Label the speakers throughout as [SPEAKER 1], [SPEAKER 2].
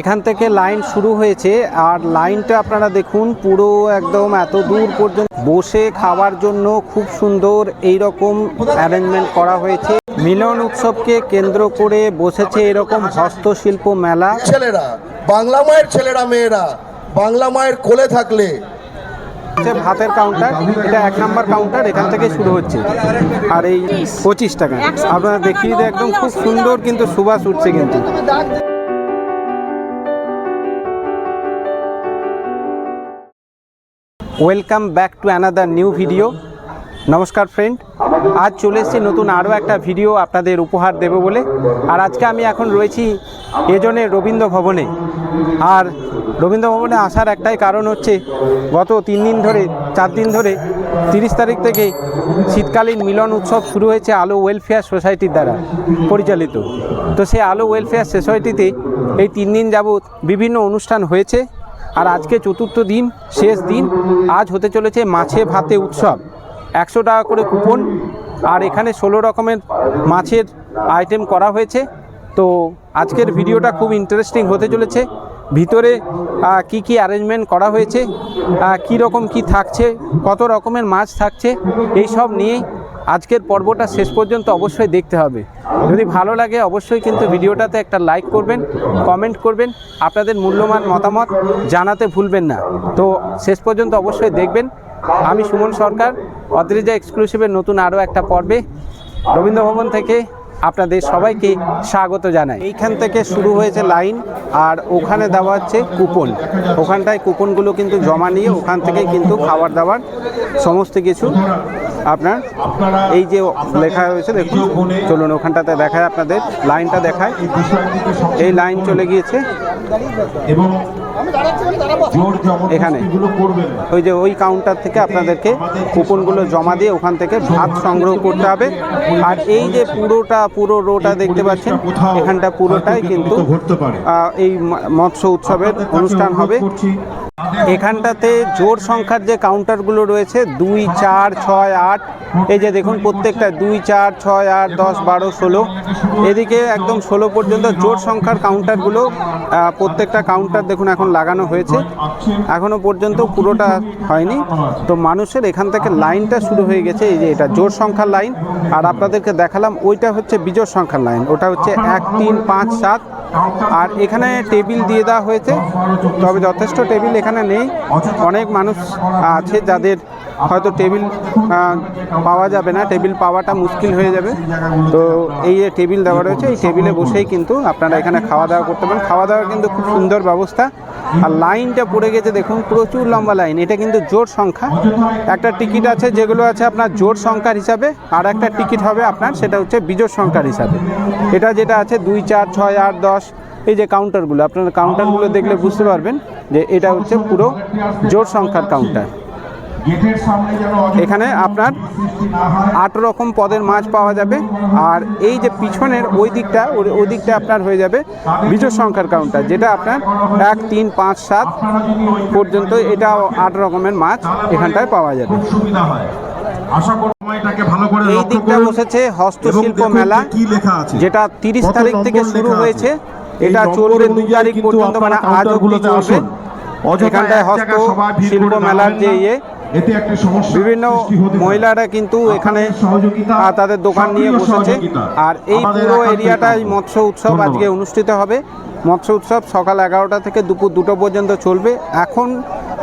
[SPEAKER 1] এখান থেকে লাইন শুরু হয়েছে আর লাইনটা আপনারা দেখুন পুরো একদম এত দূর পর্যন্ত। বসে খাওয়ার জন্য খুব সুন্দর এই রকম অ্যারেঞ্জমেন্ট করা হয়েছে। মিলন উৎসবকে কেন্দ্র করে বসেছে এরকম হস্তশিল্প মেলা।
[SPEAKER 2] ছেলেরা বাংলা মায়ের ছেলেরা মেয়েরা বাংলা মায়ের কোলে থাকলে।
[SPEAKER 1] হচ্ছে ভাতের কাউন্টার এটা এক নাম্বার কাউন্টার এখান থেকে শুরু হচ্ছে। আর এই পঁচিশ টাকা। আপনারা দেখিয়ে দিয়ে একদম খুব সুন্দর কিন্তু সুবাস উঠছে কিন্তু। Welcome back to another new video নমস্কার ফ্রেন্ড আজ চলে এসেছি নতুন আরও একটা ভিডিও আপনাদের উপহার দেবো বলে। আর আজকে আমি এখন রয়েছি এজনে রবীন্দ্র ভবনে। আর রবীন্দ্র ভবনে আসার একটাই কারণ হচ্ছে, গত তিন দিন ধরে, চার দিন ধরে তিরিশ তারিখ থেকে শীতকালীন মিলন উৎসব শুরু হয়েছে আলো ওয়েলফেয়ার সোসাইটির দ্বারা পরিচালিত। তো সেই আলো ওয়েলফেয়ার সোসাইটিতে এই তিন দিন যাবৎ বিভিন্ন অনুষ্ঠান হয়েছে। আর আজকে চতুর্থ দিন, শেষ দিন, আজ হতে চলেছে মাছে ভাতে উৎসব। একশো টাকা করে কুপন, আর এখানে ষোলো রকমের মাছের আইটেম করা হয়েছে। তো আজকের ভিডিওটা খুব ইন্টারেস্টিং হতে চলেছে। ভিতরে কি কি অ্যারেঞ্জমেন্ট করা হয়েছে কি রকম কি থাকছে, কত রকমের মাছ থাকছে, এই সব নিয়েই আজকের পর্বটা শেষ পর্যন্ত অবশ্যই দেখতে হবে। যদি ভালো লাগে অবশ্যই কিন্তু ভিডিওটাতে একটা লাইক করবেন কমেন্ট করবেন, আপনাদের মূল্যবান মতামত জানাতে ভুলবেন না। তো শেষ পর্যন্ত অবশ্যই দেখবেন। আমি সুমন সরকার, অদ্রিজা এক্সক্লুসিভের নতুন আরও একটা পর্বে রবীন্দ্রভবন থেকে আপনাদের সবাইকে স্বাগত জানাই। এইখান থেকে শুরু হয়েছে লাইন, আর ওখানে দেওয়া হচ্ছে কুপন। ওখানটায় কুপনগুলো কিন্তু জমা নিয়ে ওখান থেকে কিন্তু খাবার দাবার সমস্ত কিছু আপনার এই যে লেখা হয়েছে দেখুন। চলুন, ওখানটাতে দেখায় আপনাদের, লাইনটা দেখায়। এই লাইন চলে গিয়েছে।
[SPEAKER 3] এবং
[SPEAKER 1] এখানে।
[SPEAKER 3] জবরদস্তিগুলো করবেন না।
[SPEAKER 1] ওই যে ওই কাউন্টার থেকে আপনাদেরকে কুপনগুলো জমা দিয়ে ওখান থেকে ভাত সংগ্রহ করতে হবে। আর এই যে পুরোটা পুরো রোটা দেখতে পাচ্ছেন এখানটা পুরোটাই কিন্তু এই মৎস্য উৎসবের অনুষ্ঠান হবে। এখানটাতে জোর সংখ্যার যে কাউন্টারগুলো রয়েছে, দুই, চার, ছয়, আট, এই যে দেখুন প্রত্যেকটা দুই, চার, ছয়, আট, দশ, বারো, ষোলো, এদিকে একদম ষোলো পর্যন্ত জোর সংখ্যার কাউন্টারগুলো প্রত্যেকটা কাউন্টার দেখুন এখন লাগানো হয়েছে, এখনও পর্যন্ত পুরোটা হয়নি, তো মানুষের এখান থেকে লাইনটা শুরু হয়ে গেছে, এই যে এটা জোর সংখ্যার লাইন, আর আপনাদেরকে দেখালাম, ওইটা হচ্ছে বিজোড় সংখ্যার লাইন, ওটা হচ্ছে এক, তিন, পাঁচ, সাত আর এখানে টেবিল দিয়ে দেওয়া হয়েছে, তবে যথেষ্ট টেবিল এখানে নেই। অনেক মানুষ আছে যাদের হয়তো টেবিল পাওয়া যাবে না। টেবিল পাওয়াটা মুশকিল হয়ে যাবে। তো এই যে টেবিল দেওয়া রয়েছে, এই টেবিলে বসেই কিন্তু আপনারা এখানে খাওয়া দাওয়া করতে পারেন। খাওয়া দাওয়ার কিন্তু খুব সুন্দর ব্যবস্থা। আর লাইনটা পড়ে গেছে, দেখুন, প্রচুর লম্বা লাইন। এটা কিন্তু জোর সংখ্যা। একটা টিকিট আছে, যেগুলো আছে আপনার জোর সংখ্যার হিসাবে, আর একটা টিকিট হবে আপনার, সেটা হচ্ছে বিজোড় সংখ্যার হিসাবে। এটা যেটা আছে, দুই, চার, ছয়, আট, দশ, এই যে কাউন্টারগুলো আপনারা কাউন্টারগুলো দেখলে বুঝতে পারবেন যে এটা হচ্ছে পুরো জোর সংখ্যার কাউন্টার এখানে আপনার আট রকম পদের মাছ পাওয়া যাবে। আর এই যে পিছনের ওই দিকটা ওই- দিকটা আপনার হয়ে যাবে বিজোড় সংখ্যার কাউন্টার যেটা আপনার এক তিন পাঁচ সাত পর্যন্ত এটা আট রকমের মাছ এখানটায় পাওয়া যাবে। এই দিকটা বসেছে হস্তশিল্প মেলা। যেটা তিরিশ তারিখ থেকে শুরু হয়েছে। এটা চলবে দু তারিখ পর্যন্ত মানে আজ অব্দি চলবে। এখানটায়
[SPEAKER 3] এক জায়গায়
[SPEAKER 1] হস্ত শিল্প মেলার যে ইয়ে বিভিন্ন। মহিলারা কিন্তু এখানে তাদের দোকান নিয়ে বসেছে। আর এই পুরো এরিয়াটাই মৎস্য উৎসব আজকে অনুষ্ঠিত হবে। মৎস্য উৎসব সকাল এগারোটা থেকে দুপুর দুটো পর্যন্ত চলবে। এখন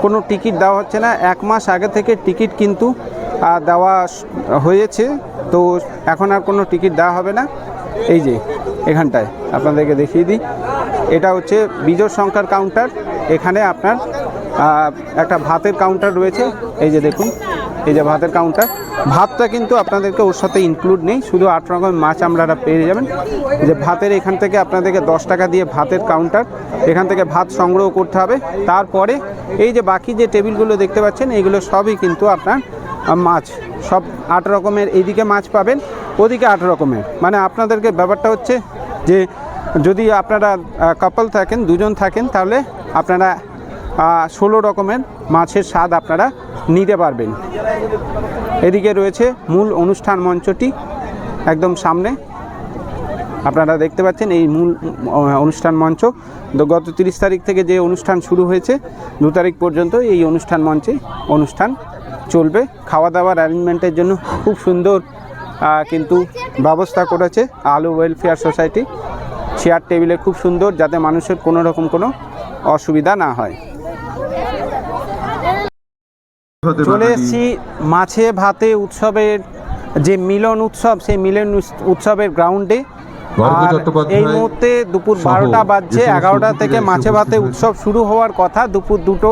[SPEAKER 1] কোনো টিকিট দেওয়া হচ্ছে না। এক মাস আগে থেকে টিকিট কিন্তু দেওয়া হয়েছে। তো এখন আর কোনো টিকিট দেওয়া হবে না। এই যে এখানটায় আপনাদেরকে দেখিয়ে দিই। এটা হচ্ছে বিজোড় সংখ্যার কাউন্টার এখানে আপনার একটা ভাতের কাউন্টার রয়েছে। এই যে দেখুন, এই যে ভাতের কাউন্টার ভাতটা কিন্তু আপনাদেরকে ওর সাথে ইনক্লুড নেই, শুধু আট রকমের মাছ আপনারা পেয়ে যাবেন। যে ভাতের এখান থেকে আপনাদেরকে দশ টাকা দিয়ে ভাতের কাউন্টার এখান থেকে ভাত সংগ্রহ করতে হবে। তারপরে এই যে বাকি যে টেবিলগুলো দেখতে পাচ্ছেন, এইগুলো সবই কিন্তু আপনার মাছ। সব আট রকমের, এইদিকে মাছ পাবেন, ওদিকে আট রকমের। মানে আপনাদেরকে ব্যাপারটা হচ্ছে যে, যদি আপনারা কাপল থাকেন, দুজন থাকেন, তাহলে আপনারা ষোলো রকমের মাছের স্বাদ আপনারা নিতে পারবেন। এদিকে রয়েছে মূল অনুষ্ঠান মঞ্চটি একদম সামনে। আপনারা দেখতে পাচ্ছেন এই মূল অনুষ্ঠান মঞ্চ। গত তিরিশ তারিখ থেকে যে অনুষ্ঠান শুরু হয়েছে, দু তারিখ পর্যন্ত এই অনুষ্ঠান মঞ্চে অনুষ্ঠান চলবে। খাওয়া দাওয়ার অ্যারেঞ্জমেন্টের জন্য খুব সুন্দর কিন্তু ব্যবস্থা করেছে আলু ওয়েলফেয়ার সোসাইটি চেয়ার টেবিলে খুব সুন্দর যাতে মানুষের কোনো রকম কোনো অসুবিধা না হয়। চলে এসেছি মাছে ভাতে উৎসবের যে মিলন উৎসব সেই মিলন উৎস- উৎসবের গ্রাউন্ডে আর এই মুহূর্তে দুপুর বারোটা বাজছে এগারোটা থেকে মাছে ভাতে উৎসব শুরু হওয়ার কথা দুপুর দুটো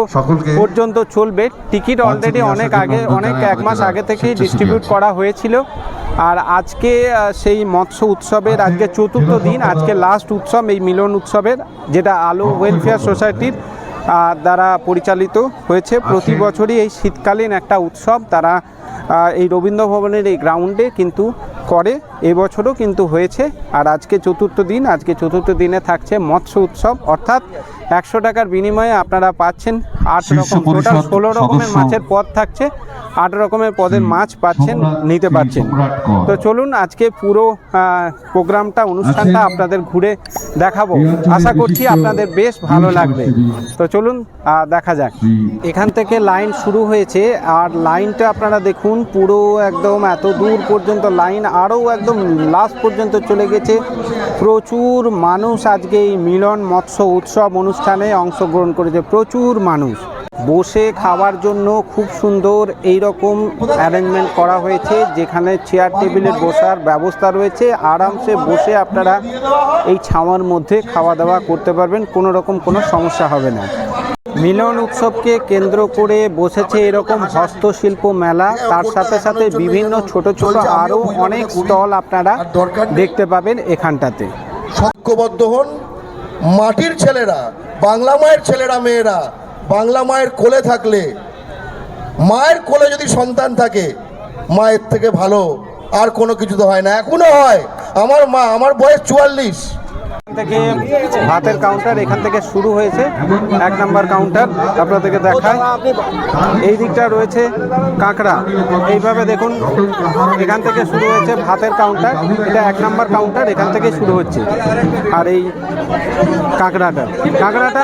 [SPEAKER 1] পর্যন্ত চলবে। টিকিট অলরেডি অনেক আগে অনেক এক মাস আগে থেকেই ডিস্ট্রিবিউট করা হয়েছিল। আর আজকে সেই মৎস্য উৎসবের আজকে চতুর্থ দিন আজকে লাস্ট উৎসব এই মিলন উৎসবের যেটা আলো ওয়েলফেয়ার সোসাইটির দ্বারা পরিচালিত হয়েছে। প্রতি বছরই এই শীতকালীন একটা উৎসব তারা এই রবীন্দ্র ভবনের এই গ্রাউন্ডে কিন্তু করে। এবছরও কিন্তু হয়েছে। আর আজকে চতুর্থ দিন আজকে চতুর্থ দিনে থাকছে মৎস্য উৎসব। অর্থাৎ একশো টাকার বিনিময়ে আপনারা পাচ্ছেন আট রকম। টোটাল ষোলো রকমের মাছের পদ থাকছে আট রকমের পদের মাছ পাচ্ছেন নিতে পারছেন। তো চলুন আজকে পুরো প্রোগ্রামটা অনুষ্ঠানটা আপনাদের ঘুরে দেখাবো। আশা করছি আপনাদের বেশ ভালো লাগবে। তো চলুন দেখা যাক। এখান থেকে লাইন শুরু হয়েছে আর লাইনটা আপনারা দেখুন পুরো একদম এত দূর পর্যন্ত লাইন আরও একদম লাস্ট পর্যন্ত চলে গেছে। প্রচুর মানুষ আজকে এই মিলন মৎস্য উৎসব অনুষ্ঠানে অংশগ্রহণ করেছে প্রচুর মানুষ। বসে খাওয়ার জন্য খুব সুন্দর এই রকম অ্যারেঞ্জমেন্ট করা হয়েছে, যেখানে চেয়ার টেবিলের বসার ব্যবস্থা রয়েছে। আরামসে বসে আপনারা এই ছাওয়ার মধ্যে খাওয়া দাওয়া করতে পারবেন, কোনো রকম কোনো সমস্যা হবে না। মিলন উৎসবকে কেন্দ্র করে বসেছে এরকম হস্তশিল্প মেলা। তার সাথে সাথে বিভিন্ন ছোট ছোট আরও অনেক স্টল আপনারা দেখতে পাবেন এখানটাতে।
[SPEAKER 2] সক্যবদ্ধ হন মাটির ছেলেরা, বাংলা মায়ের ছেলেরা, মেয়েরা। বাংলা মায়ের কোলে থাকলে, মায়ের কোলে যদি সন্তান থাকে, মায়ের থেকে ভালো, আর কোনো কিছু তো হয় না। এখনও হয়। আমার মা, আমার বয়স চুয়াল্লিশ।
[SPEAKER 1] থেকে ভাতের কাউন্টার এখান থেকে শুরু হয়েছে। এক নাম্বার কাউন্টার আপনাদেরকে দেখায় এই দিকটা রয়েছে কাঁকড়া। এইভাবে দেখুন এখান থেকে শুরু হয়েছে ভাতের কাউন্টার এটা এক নাম্বার কাউন্টার এখান থেকে শুরু হচ্ছে। আর এই কাঁকড়াটা। কাঁকড়াটা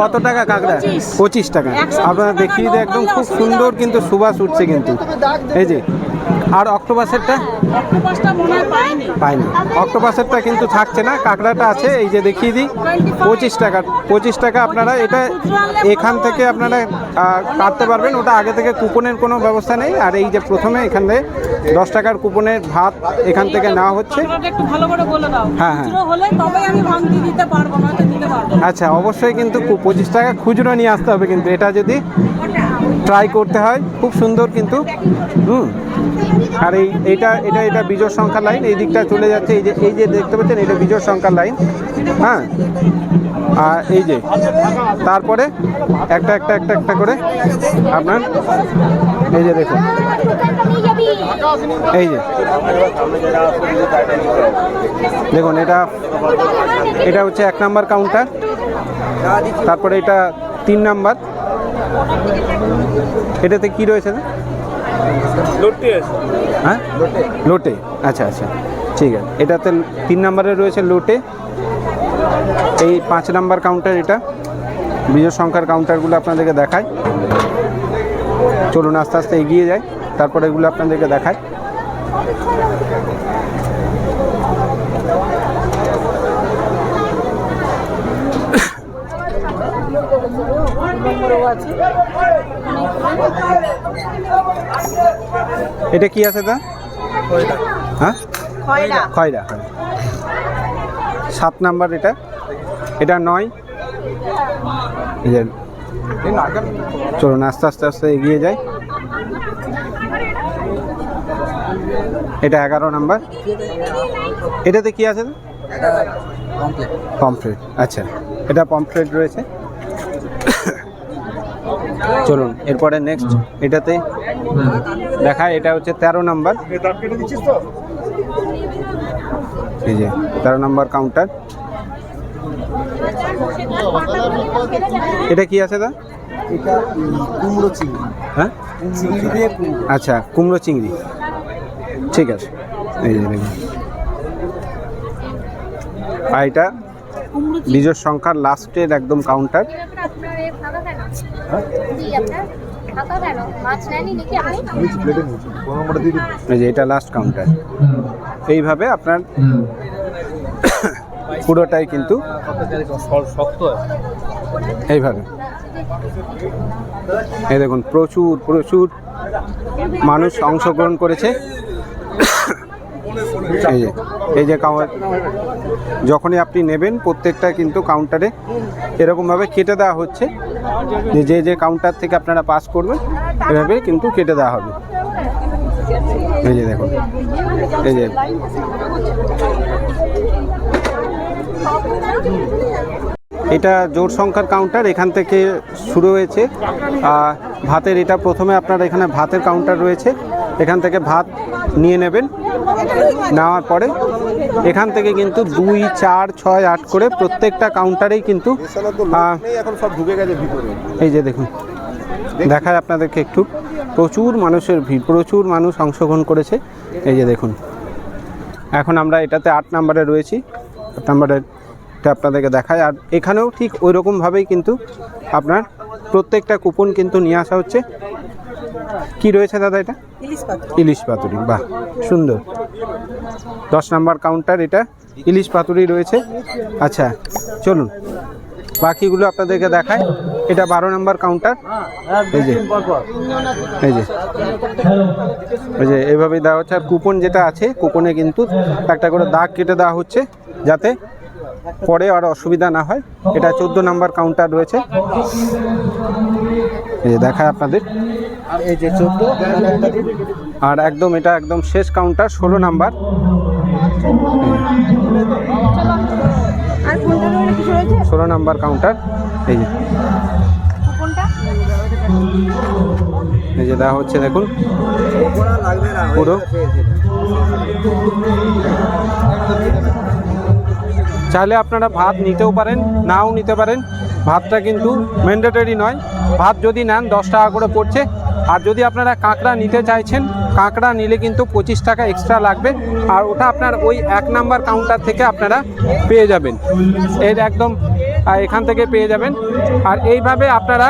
[SPEAKER 1] কত টাকা কাঁকড়া?
[SPEAKER 4] পঁচিশ।
[SPEAKER 1] টাকা। আপনারা দেখিয়ে দিই একদম খুব সুন্দর কিন্তু সুবাস উঠছে কিন্তু। এই যে আর অক্টোপাসেরটা?
[SPEAKER 4] পাইনি।
[SPEAKER 1] অক্টোপাসেরটা কিন্তু থাকছে না কাঁকড়াটা আছে এই যে দেখিয়ে দিই পঁচিশ টাকা পঁচিশ টাকা আপনারা এটা এখান থেকে আপনারা কাটতে পারবেন ওটা আগে থেকে কুপনের কোনো ব্যবস্থা নেই আর এই যে প্রথমে এখান থেকে দশ টাকার কুপনের ভাত এখান থেকে নেওয়া হচ্ছে। হ্যাঁ, হ্যাঁ। আচ্ছা অবশ্যই কিন্তু পঁচিশ টাকা খুচরো নিয়ে আসতে হবে কিন্তু এটা যদি ট্রাই করতে হয়। খুব সুন্দর কিন্তু। হুম। আর এই এটা এটা এটা বিজয় সংখ্যা লাইন এই দিকটা চলে যাচ্ছে। এই যে এই যে দেখতে পাচ্ছেন, এটা বিজয় সংখ্যা লাইন হ্যাঁ। আর এই যে, তারপরে একটা একটা একটা একটা করে আপনার এই যে দেখুন। এই যে। দেখুন, এটা এটা হচ্ছে এক নাম্বার কাউন্টার তারপরে এটা তিন নাম্বার। এটাতে কি রয়েছে না হ্যাঁ? লোটে। আচ্ছা আচ্ছা। ঠিক আছে। এটাতে তিন নাম্বারে রয়েছে লোটে। এই পাঁচ নাম্বার কাউন্টার এটা। বিজয় সংখ্যার কাউন্টারগুলো আপনাদেরকে দেখায়। চলুন আস্তে আস্তে এগিয়ে যায় তারপরে এগুলো আপনাদেরকে দেখায়। এটা কি আছে তা? হ্যাঁ? খয়রা। খয়রা সাত নাম্বার এটা? এটা নয়। এই যে চলুন আস্তে আস্তে আস্তে এগিয়ে যাই। এটা এগারো নাম্বার। এটাতে কি আছে পমফ্রেট আচ্ছা। এটা পমফ্রেট রয়েছে। চলুন, এরপরে নেক্সট এটাতে দেখায় এটা হচ্ছে তেরো নাম্বার। এই যে, তেরো নাম্বার কাউন্টার এটা কি আছে দা
[SPEAKER 5] কুমড়ো চিংড়ি
[SPEAKER 1] হ্যাঁ? আচ্ছা কুমড়ো চিংড়ি। ঠিক আছে। এই যে, দেখুন। বিজয় সংখ্যার লাস্টের একদম কাউন্টার এই যে এটা লাস্ট কাউন্টার এইভাবে আপনার পুরোটাই কিন্তু এইভাবে। এই দেখুন প্রচুর প্রচুর মানুষ অংশগ্রহণ করেছে। এই যে এই যে কাউন্টার যখনই আপনি নেবেন, প্রত্যেকটা কিন্তু কাউন্টারে এরকমভাবে কেটে দেওয়া হচ্ছে। যে যে যে কাউন্টার থেকে আপনারা পাস করবেন, এভাবে কিন্তু কেটে দেওয়া হবে। এই যে দেখুন, এই যে। এটা জোর সংখ্যার কাউন্টার এখান থেকে শুরু হয়েছে। ভাতের, এটা প্রথমে আপনার এখানে ভাতের কাউন্টার রয়েছে। এখান থেকে ভাত নিয়ে নেবেন। নেওয়ার পরে এখান থেকে কিন্তু দুই চার ছয় আট করে প্রত্যেকটা কাউন্টারেই কিন্তু
[SPEAKER 5] এখন সব ঢুকে গেছে ভিতরে।
[SPEAKER 1] এই যে দেখুন দেখায় আপনাদেরকে একটু। প্রচুর মানুষের ভিড় প্রচুর মানুষ অংশগ্রহণ করেছে। এই যে দেখুন এখন আমরা এটাতে আট নাম্বারে রয়েছি। আট নাম্বারেরটা আপনাদেরকে দেখায়। আর এখানেও ঠিক ওই রকমভাবেই কিন্তু আপনার প্রত্যেকটা কুপন কিন্তু নিয়ে আসা হচ্ছে। কি রয়েছে দাদা এটা? ইলিশ পাতুরি। বাহ সুন্দর। দশ নাম্বার কাউন্টার এটা ইলিশ পাতুরি রয়েছে। আচ্ছা চলুন বাকিগুলো আপনাদেরকে দেখায় এটা বারো নাম্বার কাউন্টার এই যে এই যে এই যে এইভাবেই দেওয়া হচ্ছে। আর কুপন যেটা আছে কুপনে কিন্তু একটা করে দাগ কেটে দেওয়া হচ্ছে যাতে পরে আর অসুবিধা না হয়। এটা চোদ্দ নাম্বার কাউন্টার রয়েছে। এই যে দেখায় আপনাদের।
[SPEAKER 5] এই যে চোদ্দ
[SPEAKER 1] আর একদম এটা একদম শেষ কাউন্টার ষোলো নাম্বার। ষোলো নাম্বার কাউন্টার এই যে। এই যে দেওয়া হচ্ছে দেখুন। পুরো। চাইলে আপনারা ভাত নিতেও পারেন, নাও নিতে পারেন। ভাতটা কিন্তু ম্যান্ডেটরি নয়। ভাত যদি নেন, দশ টাকা করে পড়ছে। আর যদি আপনারা কাঁকড়া নিতে চাইছেন, কাঁকড়া নিলে কিন্তু পঁচিশ টাকা এক্সট্রা লাগবে। আর ওটা আপনার ওই এক নাম্বার কাউন্টার থেকে আপনারা পেয়ে যাবেন। এর একদম এখান থেকে পেয়ে যাবেন। আর এইভাবে আপনারা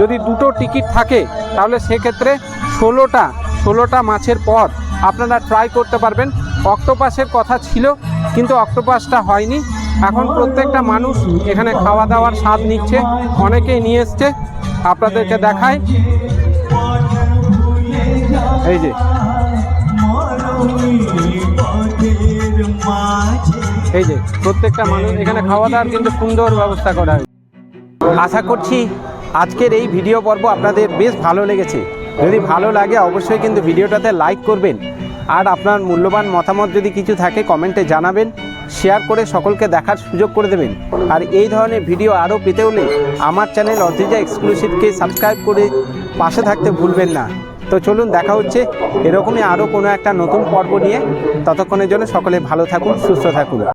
[SPEAKER 1] যদি দুটো টিকিট থাকে, তাহলে সেক্ষেত্রে ষোলোটা ষোলোটা মাছের পর আপনারা ট্রাই করতে পারবেন। অক্টোপাসের কথা ছিল, কিন্তু অক্টোপাসটা হয়নি। এখন প্রত্যেকটা মানুষ এখানে খাওয়া দাওয়ার স্বাদ নিচ্ছে, অনেকেই নিয়ে এসছে। আপনাদেরকে দেখায় এই যে। এই যে, প্রত্যেকটা মানুষ এখানে খাওয়া দাওয়ার কিন্তু সুন্দর ব্যবস্থা করা হয়েছে। আশা করছি আজকের এই ভিডিও পর্ব আপনাদের বেশ ভালো লেগেছে। যদি ভালো লাগে, অবশ্যই কিন্তু ভিডিওটাতে লাইক করবেন। আর আপনার মূল্যবান মতামত যদি কিছু থাকে, কমেন্টে জানাবেন। শেয়ার করে সকলকে দেখার সুযোগ করে দেবেন। আর এই ধরনের ভিডিও আরও পেতে হলে আমার চ্যানেল অর্ধিজা এক্সক্লুসিভকে সাবস্ক্রাইব করে পাশে থাকতে ভুলবেন না। তো চলুন দেখা হচ্ছে এরকমই আরও কোনো একটা নতুন পর্ব নিয়ে। ততক্ষণের জন্য সকলে ভালো থাকুন, সুস্থ থাকুন।